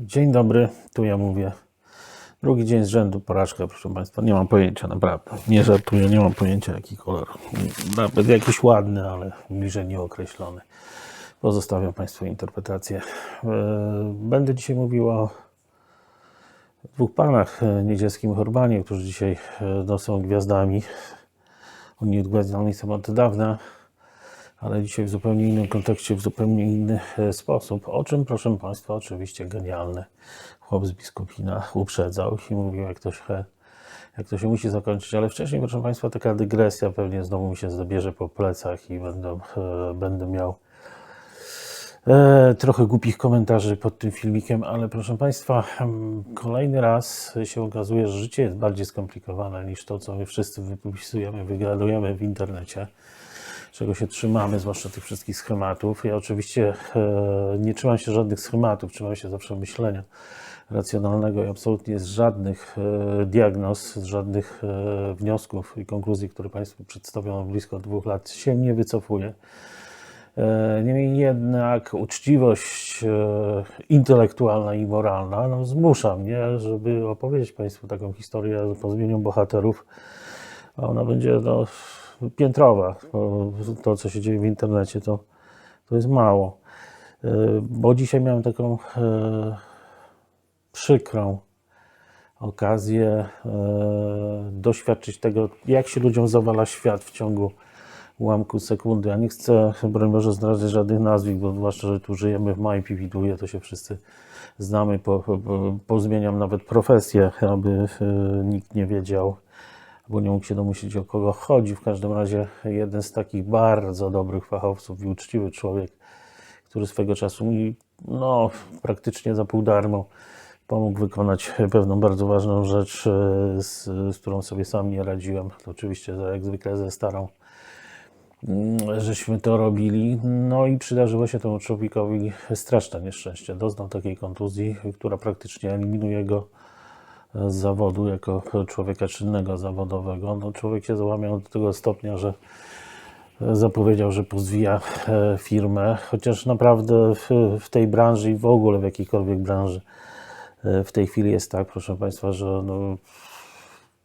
Dzień dobry, tu ja mówię. Drugi dzień z rzędu porażka, proszę Państwa. Nie mam pojęcia, naprawdę. Nie żartuję, nie mam pojęcia jaki kolor. Nawet jakiś ładny, ale bliżej nieokreślony. Pozostawiam Państwu interpretację. E, Będę dzisiaj mówił o dwóch panach, e, Niedzielskim Horbanie, którzy dzisiaj e, no, są gwiazdami. Oni gwiazdami są od dawna, ale dzisiaj w zupełnie innym kontekście, w zupełnie inny e, sposób. O czym, proszę Państwa, oczywiście genialny chłop z Biskupina uprzedzał i mówił, jak to się, jak to się musi zakończyć. Ale wcześniej, proszę Państwa, taka dygresja pewnie znowu mi się zabierze po plecach i będę, e, będę miał e, trochę głupich komentarzy pod tym filmikiem, ale proszę Państwa, mm, kolejny raz się okazuje, że życie jest bardziej skomplikowane niż to, co my wszyscy wypisujemy, wygadujemy w internecie czego się trzymamy, zwłaszcza tych wszystkich schematów. Ja oczywiście e, nie trzymam się żadnych schematów, trzymam się zawsze myślenia racjonalnego i absolutnie z żadnych e, diagnoz, z żadnych e, wniosków i konkluzji, które Państwu przedstawiam blisko dwóch lat, się nie wycofuję. Niemniej jednak uczciwość intelektualna i moralna no, zmusza mnie, żeby opowiedzieć Państwu taką historię po zmieniu bohaterów. Ona będzie no, piętrowa. To, co się dzieje w internecie, to, to jest mało. E, Bo dzisiaj miałem taką e, przykrą okazję e, doświadczyć tego, jak się ludziom zawala świat w ciągu ułamku sekundy. Ja nie chcę, broń Boże, zdradzać żadnych nazwisk, bo zwłaszcza, że tu żyjemy w maju widuje, to się wszyscy znamy. Po, po, pozmieniam nawet profesję, aby nikt nie wiedział, bo nie mógł się domyślić, o kogo chodzi. W każdym razie jeden z takich bardzo dobrych fachowców i uczciwy człowiek, który swego czasu mi no, praktycznie za pół darmo pomógł wykonać pewną bardzo ważną rzecz, e, z, z którą sobie sam nie radziłem. To oczywiście jak zwykle ze starą mm, żeśmy to robili. No i przydarzyło się temu człowiekowi straszne nieszczęście. Doznał takiej kontuzji, która praktycznie eliminuje go z zawodu jako człowieka czynnego zawodowego. No, człowiek się załamiał do tego stopnia, że zapowiedział, że pozwija e, firmę, chociaż naprawdę w, w tej branży i w ogóle w jakiejkolwiek branży e, w tej chwili jest tak, proszę Państwa, że no,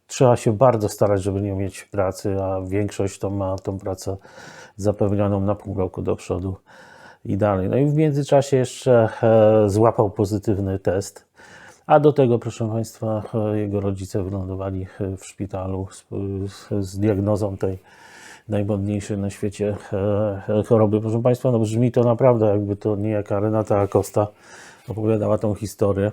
trzeba się bardzo starać, żeby nie mieć pracy, a większość to ma tą pracę zapewnioną na pół roku do przodu i dalej. No i w międzyczasie jeszcze e, złapał pozytywny test. A do tego, proszę Państwa, jego rodzice wylądowali w szpitalu z, z, diagnozą tej najmodniejszej na świecie e, choroby. Proszę Państwa, no brzmi to naprawdę, jakby to niejaka Renata Acosta opowiadała tą historię.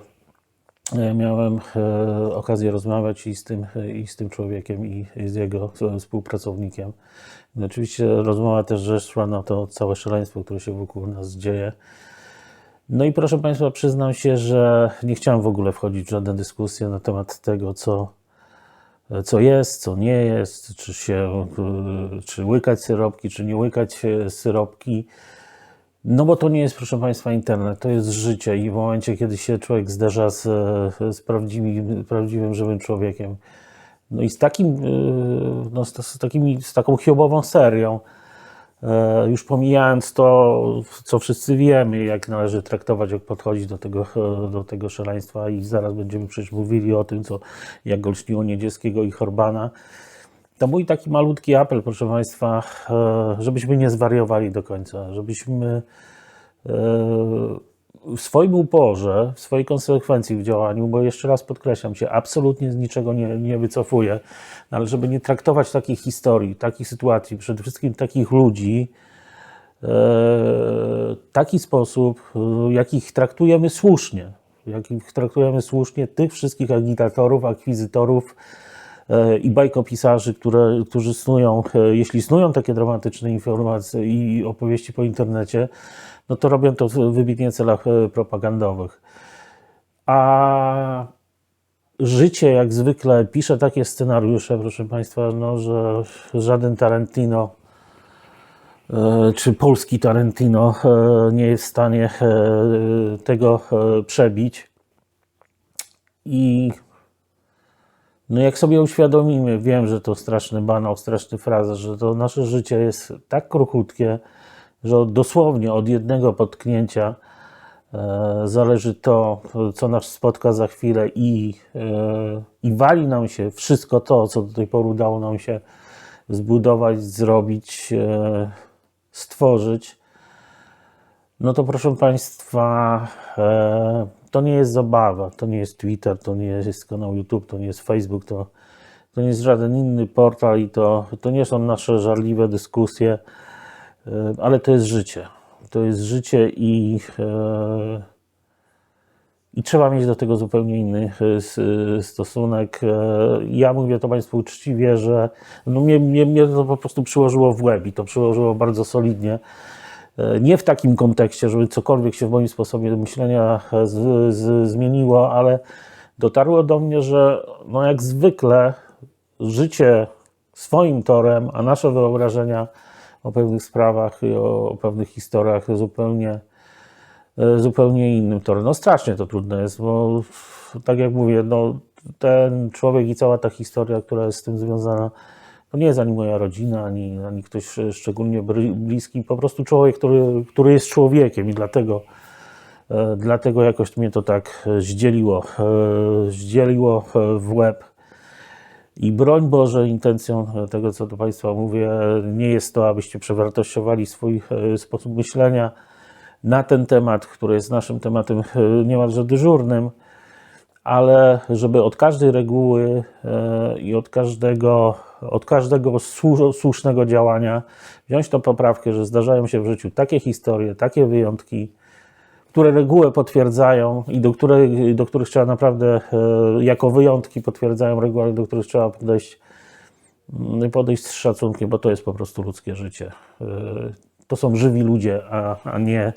E, Miałem e, okazję rozmawiać i z tym, i z tym człowiekiem, i z jego współpracownikiem. No, oczywiście rozmowa też zeszła na to całe szaleństwo, które się wokół nas dzieje. No i proszę Państwa, przyznam się, że nie chciałem w ogóle wchodzić w żadne dyskusje na temat tego, co, co jest, co nie jest, czy się, czy łykać syropki, czy nie łykać e, syropki. No bo to nie jest, proszę Państwa, internet, to jest życie i w momencie, kiedy się człowiek zderza z, z prawdziwym, prawdziwym, żywym człowiekiem, no i z takim, y, no z, z, takimi, z taką hiobową serią, e, już pomijając to, co wszyscy wiemy, jak należy traktować, jak podchodzić do tego, e, do tego szaleństwa i zaraz będziemy przecież mówili o tym, co, jak golśniło Niedzielskiego i Horbana, to mój taki malutki apel, proszę Państwa, e, żebyśmy nie zwariowali do końca, żebyśmy e, w swoim uporze, w swojej konsekwencji w działaniu, bo jeszcze raz podkreślam się, absolutnie z niczego nie, nie wycofuję, no ale żeby nie traktować takich historii, takich sytuacji, przede wszystkim takich ludzi, e, taki sposób, e, jakich traktujemy słusznie, jakich traktujemy słusznie tych wszystkich agitatorów, akwizytorów, i bajkopisarzy, które, którzy snują, e, jeśli snują takie dramatyczne informacje i opowieści po internecie, no to robią to w wybitnie celach e, propagandowych. A życie jak zwykle pisze takie scenariusze, proszę Państwa, no, że żaden Tarantino e, czy polski Tarantino e, nie jest w stanie e, tego e, przebić. I no jak sobie uświadomimy, wiem, że to straszny banał, straszny frazes, że to nasze życie jest tak kruchutkie, że dosłownie od jednego potknięcia e, zależy to, co nas spotka za chwilę i, e, i wali nam się wszystko to, co do tej pory udało nam się zbudować, zrobić, e, stworzyć, no to proszę Państwa, to nie jest zabawa, to nie jest Twitter, to nie jest kanał YouTube, to nie jest Facebook, to, to nie jest żaden inny portal i to, to nie są nasze żarliwe dyskusje, e, ale to jest życie. To jest życie i, e, i trzeba mieć do tego zupełnie inny e, stosunek. Ja mówię to Państwu uczciwie, że no mnie, mnie, mnie to po prostu przyłożyło w łeb i to przyłożyło bardzo solidnie. E, Nie w takim kontekście, żeby cokolwiek się w moim sposobie myślenia e, z, z, zmieniło, ale dotarło do mnie, że no jak zwykle życie swoim torem, a nasze wyobrażenia o pewnych sprawach i o, o pewnych historiach zupełnie, e, zupełnie innym torem. No strasznie to trudne jest, bo tak jak mówię, no, ten człowiek i cała ta historia, która jest z tym związana, to nie jest ani moja rodzina, ani, ani ktoś szczególnie bry- bliski, po prostu człowiek, który, który jest człowiekiem i dlatego, e, dlatego jakoś mnie to tak e, zdzieliło, e, zdzieliło e, w łeb. I broń Boże, intencją tego, co do Państwa mówię, nie jest to, abyście przewartościowali swój e, sposób myślenia na ten temat, który jest naszym tematem e, niemalże dyżurnym, ale żeby od każdej reguły e, i od każdego, od każdego słu- słusznego działania wziąć tą poprawkę, że zdarzają się w życiu takie historie, takie wyjątki, które regułę potwierdzają i do, której, do których trzeba naprawdę e, jako wyjątki potwierdzają reguły, do których trzeba podejść, mm, podejść z szacunkiem, bo to jest po prostu ludzkie życie. E, To są żywi ludzie, a, a nie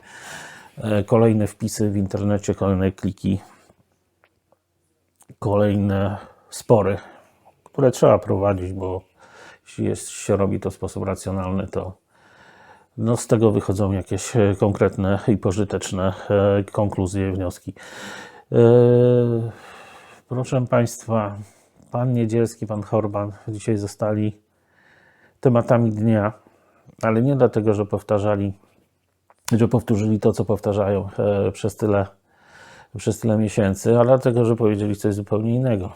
kolejne wpisy w internecie, kolejne kliki, kolejne spory, które trzeba prowadzić, bo jeśli jest, się robi to w sposób racjonalny, to no z tego wychodzą jakieś e, konkretne i pożyteczne e, konkluzje wnioski. E, Proszę Państwa, Pan Niedzielski, Pan Horban dzisiaj zostali tematami dnia, ale nie dlatego, że powtarzali, że powtórzyli to, co powtarzają przez tyle, przez tyle miesięcy, ale dlatego, że powiedzieli coś zupełnie innego.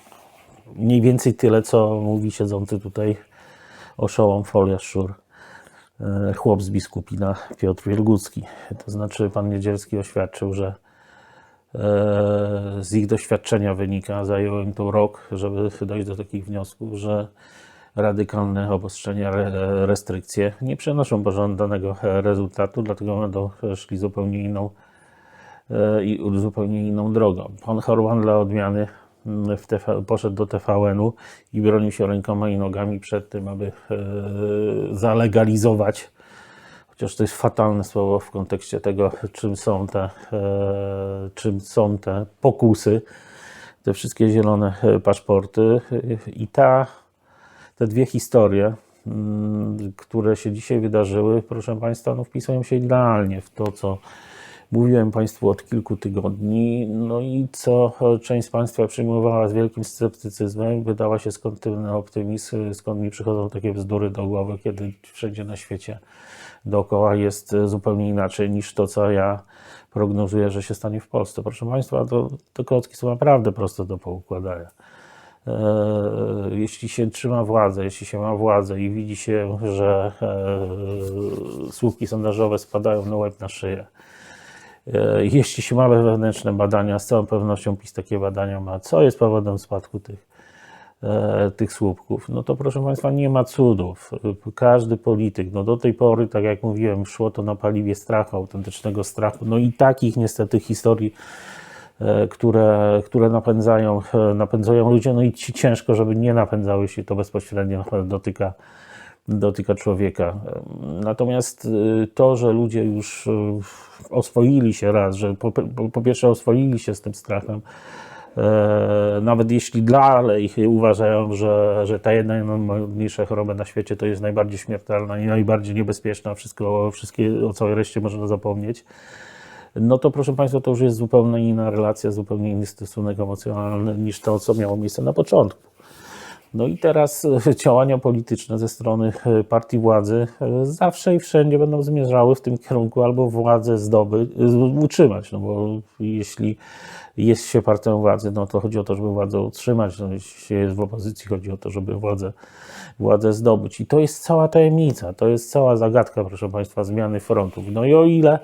Mniej więcej tyle, co mówi siedzący tutaj oszołom Foliarz Szur e, chłop z biskupina Piotr Wielgucki. To znaczy pan Niedzielski oświadczył, że e, z ich doświadczenia wynika, zajęło im to rok, żeby dojść do takich wniosków, że radykalne obostrzenia, re- restrykcje nie przynoszą pożądanego rezultatu, dlatego będą szli zupełnie inną i zupełnie inną drogą. Pan Horwan dla odmiany mm, TV, poszedł do TVN-u i bronił się rękoma i nogami przed tym, aby e, zalegalizować, chociaż to jest fatalne słowo w kontekście tego, czym są te, e, czym są te pokusy, te wszystkie zielone e, paszporty i ta, te dwie historie, mm, które się dzisiaj wydarzyły, proszę Państwa, no wpisują się idealnie w to, co mówiłem Państwu od kilku tygodni, no i co część z Państwa przyjmowała z wielkim sceptycyzmem, wydała się skądinąd optymizm, skąd mi przychodzą takie bzdury do głowy, kiedy wszędzie na świecie dookoła jest zupełnie inaczej niż to, co ja prognozuję, że się stanie w Polsce. Proszę Państwa, to, te klocki są naprawdę proste do poukładania. E, jeśli się trzyma władzę, jeśli się ma władzę i widzi się, że e, słupki sondażowe spadają na łeb na szyję, jeśli się ma wewnętrzne badania, z całą pewnością PiS takie badania ma, co jest powodem spadku tych, e, tych słupków, no to proszę Państwa, nie ma cudów. Każdy polityk, no do tej pory, tak jak mówiłem, szło to na paliwie strachu, autentycznego strachu, no i takich niestety historii e, które, które napędzają, e, napędzają ludzie, no i ci ciężko, żeby nie napędzały się, to bezpośrednio dotyka, dotyka człowieka. Natomiast y, to, że ludzie już y, oswoili się raz, że po, po, po pierwsze oswoili się z tym strachem, e, nawet jeśli dalej uważają, że, że ta jedna najmniejsza choroba na świecie to jest najbardziej śmiertelna i najbardziej niebezpieczna, wszystko, wszystkie, o całej reszcie można zapomnieć, no to proszę Państwa, to już jest zupełnie inna relacja, zupełnie inny stosunek emocjonalny niż to, co miało miejsce na początku. No i teraz e, działania polityczne ze strony e, partii władzy e, zawsze i wszędzie będą zmierzały w tym kierunku albo władzę zdobyć, utrzymać, no bo jeśli jest się partią władzy, no to chodzi o to, żeby władzę utrzymać, no jeśli się jest w opozycji, chodzi o to, żeby władzę, władzę zdobyć. I to jest cała tajemnica, to jest cała zagadka, proszę Państwa, zmiany frontów. No i o ile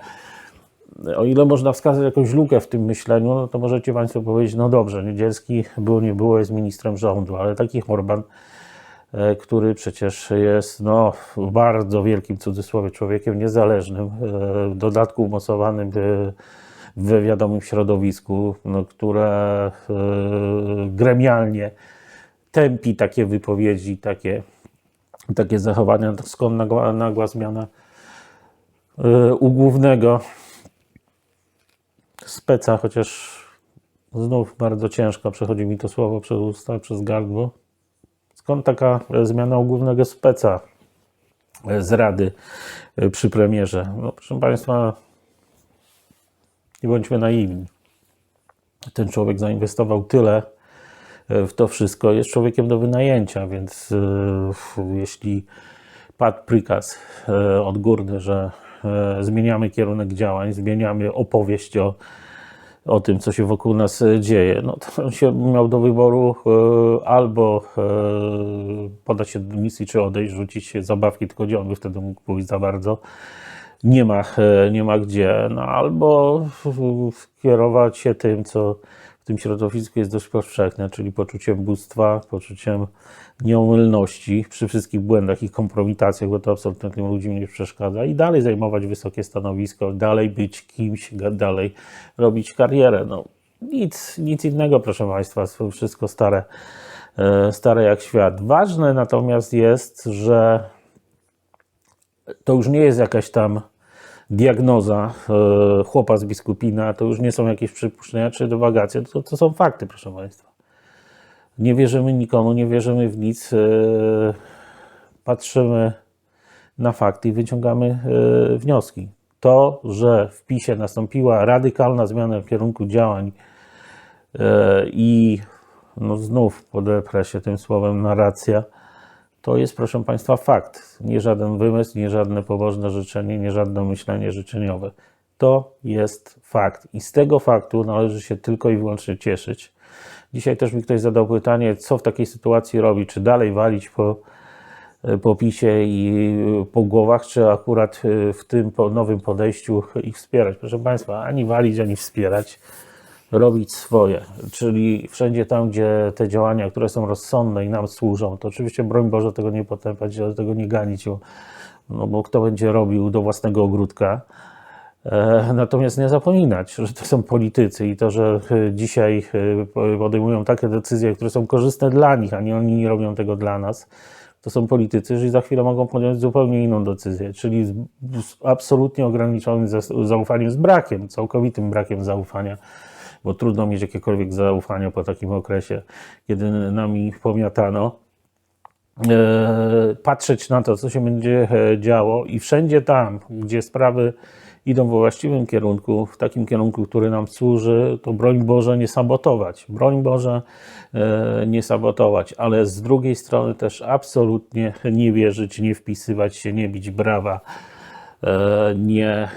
o ile można wskazać jakąś lukę w tym myśleniu, no to możecie Państwo powiedzieć, no dobrze, Niedzielski było, nie było, jest ministrem rządu, ale taki Orban, e, który przecież jest no, bardzo wielkim cudzysłowie człowiekiem niezależnym, e, w dodatku umocowanym w w wywiadomym środowisku, no, które e, gremialnie tępi takie wypowiedzi, takie, takie zachowania, skąd nagła, nagła zmiana e, u głównego speca, chociaż znów bardzo ciężko przechodzi mi to słowo przez usta, przez gardło. Skąd taka e, zmiana u głównego speca e, z Rady e, przy premierze? No, proszę Państwa, nie bądźmy naiwni. Ten człowiek zainwestował tyle w to wszystko, jest człowiekiem do wynajęcia, więc jeśli padł prikaz odgórny, że zmieniamy kierunek działań, zmieniamy opowieść o, o tym, co się wokół nas e, dzieje, no to on się miał do wyboru e, albo e, podać się do dymisji, czy odejść, rzucić zabawki, tylko gdzie on by wtedy mógł pójść za bardzo. Nie ma, e, nie ma gdzie, no albo kierować się tym, co w tym środowisku jest dość powszechne, czyli poczuciem bóstwa, poczuciem nieomylności przy wszystkich błędach i kompromitacjach, bo to absolutnie tym ludziom nie przeszkadza i dalej zajmować wysokie stanowisko, dalej być kimś, dalej robić karierę. No, nic, nic innego, proszę Państwa, wszystko stare, e, stare jak świat. Ważne natomiast jest, że to już nie jest jakaś tam diagnoza e, chłopa z biskupina, to już nie są jakieś przypuszczenia czy dywagacje, to, to są fakty, proszę Państwa. Nie wierzymy nikomu, nie wierzymy w nic, e, patrzymy na fakty i wyciągamy e, wnioski. To, że w PiSie nastąpiła radykalna zmiana w kierunku działań i no znów podeprę się tym słowem narracja, to jest, proszę Państwa, fakt. Nie żaden wymysł, nie żadne pobożne życzenie, nie żadne myślenie życzeniowe. To jest fakt. I z tego faktu należy się tylko i wyłącznie cieszyć. Dzisiaj też mi ktoś zadał pytanie, co w takiej sytuacji robić? Czy dalej walić po, po PiSie i po głowach, czy akurat w tym nowym podejściu ich wspierać? Proszę Państwa, ani walić, ani wspierać robić swoje, czyli wszędzie tam, gdzie te działania, które są rozsądne i nam służą, to oczywiście broń Boże tego nie potępiać, ale tego nie ganić, bo- no bo kto będzie robił do własnego ogródka. E, Natomiast nie zapominać, że to są politycy i to, że e, dzisiaj e, podejmują takie decyzje, które są korzystne dla nich, a nie oni nie robią tego dla nas, to są politycy, że za chwilę mogą podjąć zupełnie inną decyzję, czyli z, z absolutnie ograniczonym zaufaniem, z brakiem, całkowitym brakiem zaufania bo trudno mieć jakiekolwiek zaufanie po takim okresie, kiedy nami pomiatano. E, Patrzeć na to, co się będzie e, działo, i wszędzie tam, gdzie sprawy idą we właściwym kierunku, w takim kierunku, który nam służy, to broń Boże nie sabotować. Broń Boże e, nie sabotować, ale z drugiej strony też absolutnie nie wierzyć, nie wpisywać się, nie bić brawa nie,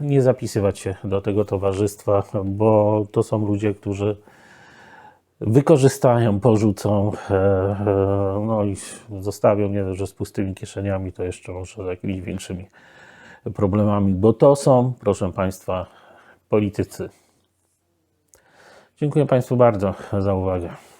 nie zapisywać się do tego towarzystwa, bo to są ludzie, którzy wykorzystają, porzucą, e, e, no i zostawią nie dość, że z pustymi kieszeniami, to jeszcze może z jakimiś większymi problemami, bo to są, proszę Państwa, politycy. Dziękuję Państwu bardzo za uwagę.